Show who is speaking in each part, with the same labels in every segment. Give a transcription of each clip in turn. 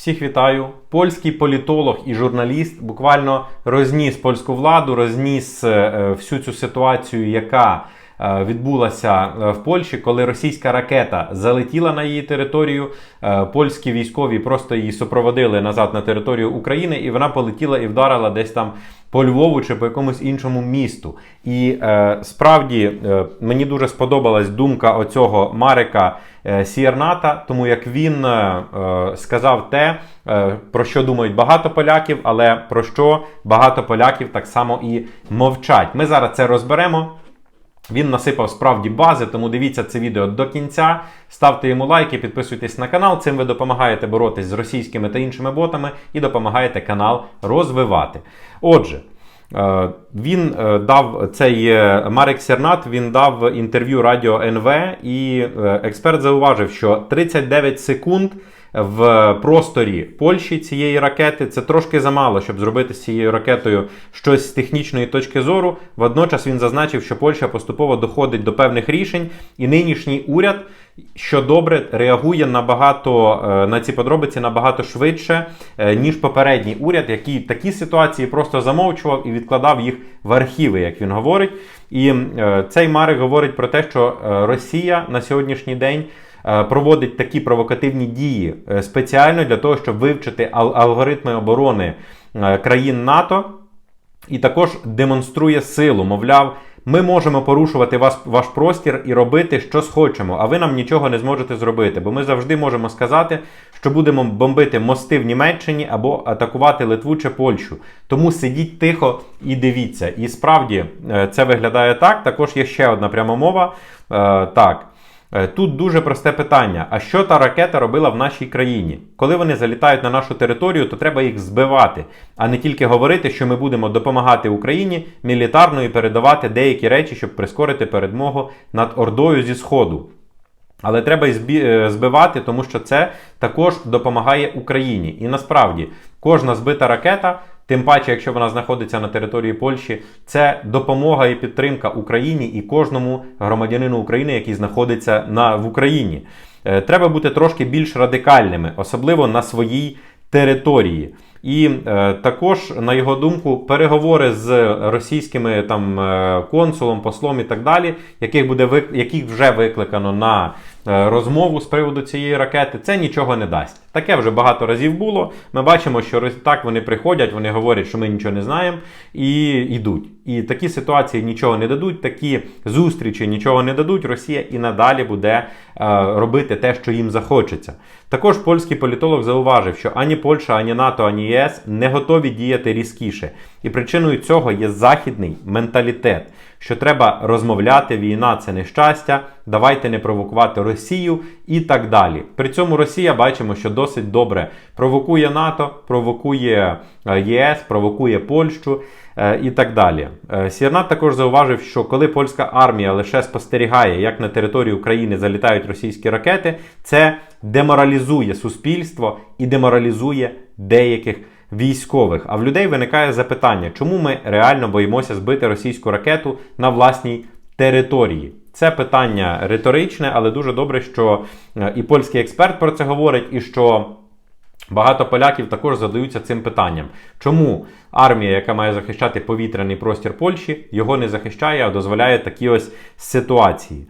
Speaker 1: Всіх вітаю. Польський політолог і журналіст буквально розніс польську владу, розніс е, всю цю ситуацію, яка е, відбулася е, в Польщі, коли російська ракета залетіла на її територію. е, Польські військові просто її супроводили назад на територію України, і вона полетіла і вдарила десь там по Львову чи по якомусь іншому місту. І е, справді е, мені дуже сподобалась думка оцього Марика е, Сієрната, тому як він е, е, сказав те, е, про що думають багато поляків, але про що багато поляків так само і мовчать. Ми зараз це розберемо. Він насипав справді бази, тому дивіться це відео до кінця. Ставте йому лайки, підписуйтесь на канал. Цим ви допомагаєте боротись з російськими та іншими ботами і допомагаєте канал розвивати. Отже. е, Він е, дав цей Марек Сернат. Він дав інтерв'ю Радіо НВ, і е, експерт зауважив, що 39 секунд в просторі Польщі цієї ракети це трошки замало, щоб зробити з цією ракетою щось з технічної точки зору. Водночас він зазначив, що Польща поступово доходить до певних рішень, і нинішній уряд, що добре, реагує набагато е, на ці подробиці набагато швидше, е, ніж попередній уряд, який такі ситуації просто замовчував і відкладав їх в архіви, як він говорить. І е, цей Марик говорить про те, що Росія на сьогоднішній день проводить такі провокативні дії е, спеціально для того, щоб вивчити ал- алгоритми оборони е, країн НАТО, і також демонструє силу. Мовляв, ми можемо порушувати вас, ваш простір і робити, що схочемо, а ви нам нічого не зможете зробити. Бо ми завжди можемо сказати, що будемо бомбити мости в Німеччині або атакувати Литву чи Польщу. Тому сидіть тихо і дивіться. І справді е, це виглядає так. Також є ще одна пряма мова. Е, Так. Е, Тут дуже просте питання: а що та ракета робила в нашій країні? Коли вони залітають на нашу територію, то треба їх збивати, а не тільки говорити, що ми будемо допомагати Україні мілітарно і передавати деякі речі, щоб прискорити перемогу над Ордою зі Сходу. Але треба і е, збивати, тому що це також допомагає Україні. І насправді кожна збита ракета, тим паче, якщо вона знаходиться на території Польщі, це допомога і підтримка Україні і кожному громадянину України, який знаходиться на, в Україні. Е, Треба бути трошки більш радикальними, особливо на своїй території. І е, також, на його думку, переговори з російськими там е, консулом, послом і так далі, яких буде яких вже викликано на розмову з приводу цієї ракети, це нічого не дасть. Таке вже багато разів було. Ми бачимо, що так вони приходять, вони говорять, що ми нічого не знаємо, і йдуть. І такі ситуації нічого не дадуть, такі зустрічі нічого не дадуть. Росія і надалі буде е, робити те, що їм захочеться. Також польський політолог зауважив, що ані Польща, ані НАТО, ані ЄС не готові діяти різкіше. І причиною цього є західний менталітет, що треба розмовляти, війна це нещастя, давайте не провокувати Росію і так далі. При цьому Росія бачимо, що досить добре провокує НАТО, провокує е, ЄС, провокує Польщу е, і так далі. Е, Сірнат також зауважив, що коли польська армія лише спостерігає, як на територію України залітають російські ракети, це деморалізує суспільство і деморалізує деяких військових. А в людей виникає запитання, чому ми реально боїмося збити російську ракету на власній території? Це питання риторичне, але дуже добре, що е, і польський експерт про це говорить, і що Багато поляків також задаються цим питанням. Чому армія, яка має захищати повітряний простір Польщі, його не захищає, а дозволяє такі ось ситуації?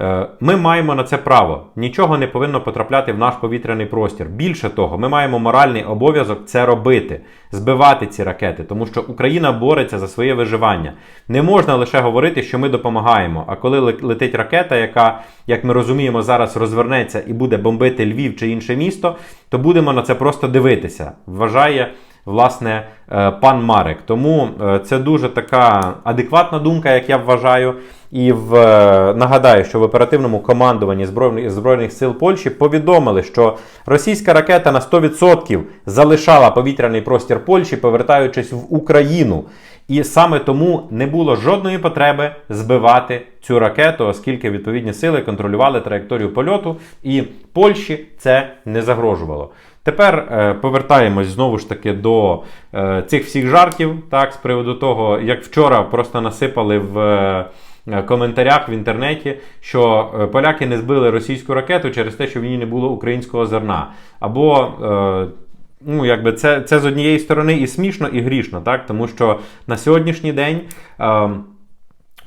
Speaker 1: Е, Ми маємо на це право. Нічого не повинно потрапляти в наш повітряний простір. Більше того, ми маємо моральний обов'язок це робити, збивати ці ракети, тому що Україна бореться за своє виживання. Не можна лише говорити, що ми допомагаємо. А коли летить ракета, яка, як ми розуміємо, зараз розвернеться і буде бомбити Львів чи інше місто, то будемо на це просто дивитися. Вважає власне е, пан Марек. Тому е, це дуже така адекватна думка, як я вважаю. І в е, нагадаю, що в оперативному командуванні збройних збройних сил Польщі повідомили, що російська ракета на 100% залишала повітряний простір Польщі, повертаючись в Україну. І саме тому не було жодної потреби збивати цю ракету, оскільки відповідні сили контролювали траєкторію польоту, і Польщі це не загрожувало. Тепер е, повертаємось знову ж таки до е, цих всіх жартів, так, з приводу того, як вчора просто насипали в. е, Коментарях в інтернеті, що поляки не збили російську ракету через те, що в ній не було українського зерна. Або ну, якби це, це з однієї сторони і смішно, і грішно, так? Тому що на сьогоднішній день. Е,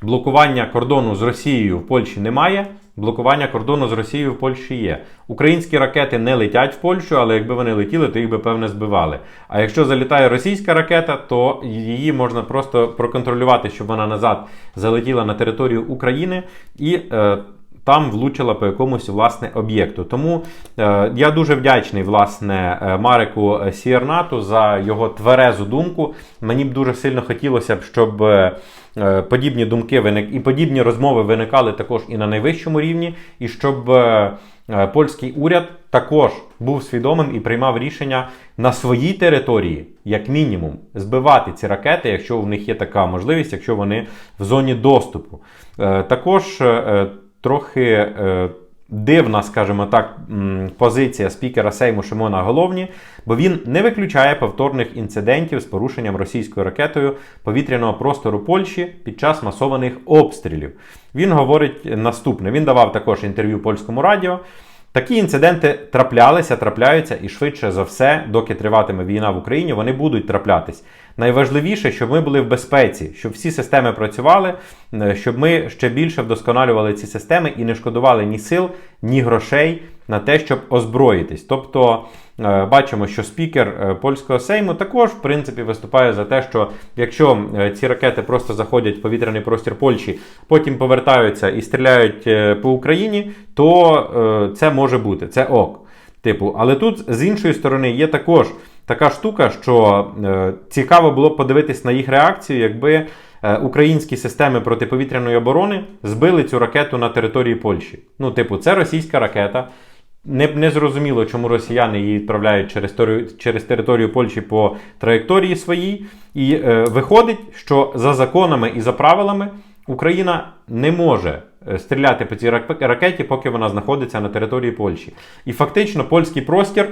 Speaker 1: Блокування кордону з Росією в Польщі немає. Блокування кордону з Росією в Польщі є. Українські ракети не летять в Польщу, але якби вони летіли, то їх би певне збивали. А якщо залітає російська ракета, то її можна просто проконтролювати, щоб вона назад залетіла на територію України і. Е, там влучила по якомусь власне об'єкту. Тому е, я дуже вдячний власне е, Марику Сіернату за його тверезу думку. Мені б дуже сильно хотілося б, щоб е, е, подібні думки виник і подібні розмови виникали також і на найвищому рівні, і щоб е, е, польський уряд також був свідомим і приймав рішення на своїй території, як мінімум, збивати ці ракети, якщо в них є така можливість, якщо вони в зоні доступу. Також. Трохи е, дивна, скажімо так, позиція спікера Сейму Шимона Головні, бо він не виключає повторних інцидентів з порушенням російською ракетою повітряного простору Польщі під час масованих обстрілів. Він говорить наступне: він давав також інтерв'ю польському радіо. Такі інциденти траплялися, трапляються і швидше за все, доки триватиме війна в Україні, вони будуть траплятись. Найважливіше, щоб ми були в безпеці, щоб всі системи працювали, е, щоб ми ще більше вдосконалювали ці системи і не шкодували ні сил, ні грошей на те, щоб озброїтись. Тобто е, бачимо, що спікер е, польського сейму також в принципі виступає за те, що якщо ці ракети просто заходять в повітряний простір Польщі, потім повертаються і стріляють по Україні, то це може бути це ок. Типу, але тут з іншої сторони є також така штука, що е, цікаво було б подивитись на їх реакцію, якби е, українські системи протиповітряної оборони збили цю ракету на території Польщі. Ну, типу, це російська ракета. Не, не зрозуміло, чому росіяни її відправляють через через територію Польщі по траєкторії своїй. І е, виходить, що за законами і за правилами Україна не може е, стріляти по цій ракеті, поки вона знаходиться на території Польщі. І фактично польський простір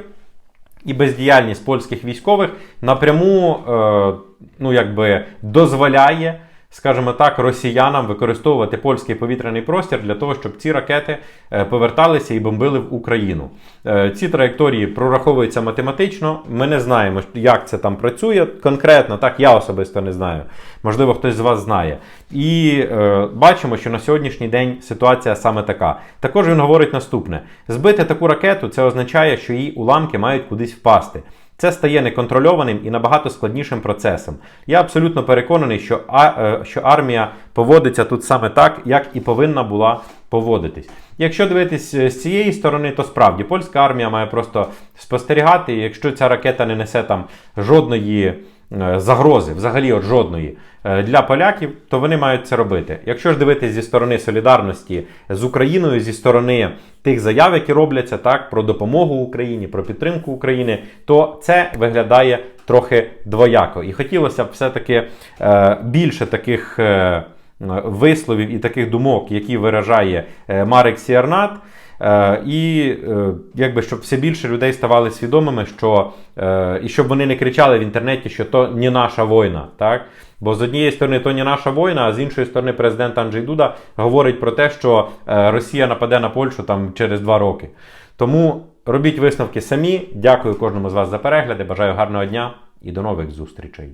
Speaker 1: і бездіяльність польських військових напряму е, ну, якби дозволяє скажімо так, росіянам використовувати польський повітряний простір для того, щоб ці ракети е, поверталися і бомбили в Україну. Е, ці траєкторії прораховуються математично. Ми не знаємо, як це там працює конкретно. Так, я особисто не знаю. Можливо, хтось з вас знає. І е, бачимо, що на сьогоднішній день ситуація саме така. Також він говорить наступне: збити таку ракету це означає, що її уламки мають кудись впасти. Це стає неконтрольованим і набагато складнішим процесом. Я абсолютно переконаний, що а, е, що армія поводиться тут саме так, як і повинна була поводитись. Якщо дивитись е, з цієї сторони, то справді польська армія має просто спостерігати, якщо ця ракета не несе там жодної. Е, загрози, взагалі от жодної е, для поляків, то вони мають це робити. Якщо ж дивитися зі сторони солідарності з Україною, зі сторони тих заяв, які робляться так про допомогу Україні, про підтримку України, то це виглядає трохи двояко. І хотілося б все-таки е, більше таких. Висловів і таких думок, які виражає Марек Сіарнат. Е, і е, якби щоб все більше людей ставали свідомими, що е, і щоб вони не кричали в інтернеті, що то не наша війна. так? Бо з однієї сторони то не наша війна, а з іншої сторони, президент Анджей Дуда говорить про те, що Росія нападе на Польщу там через два роки. Тому робіть висновки самі. Дякую кожному з вас за перегляди. Бажаю гарного дня і до нових зустрічей.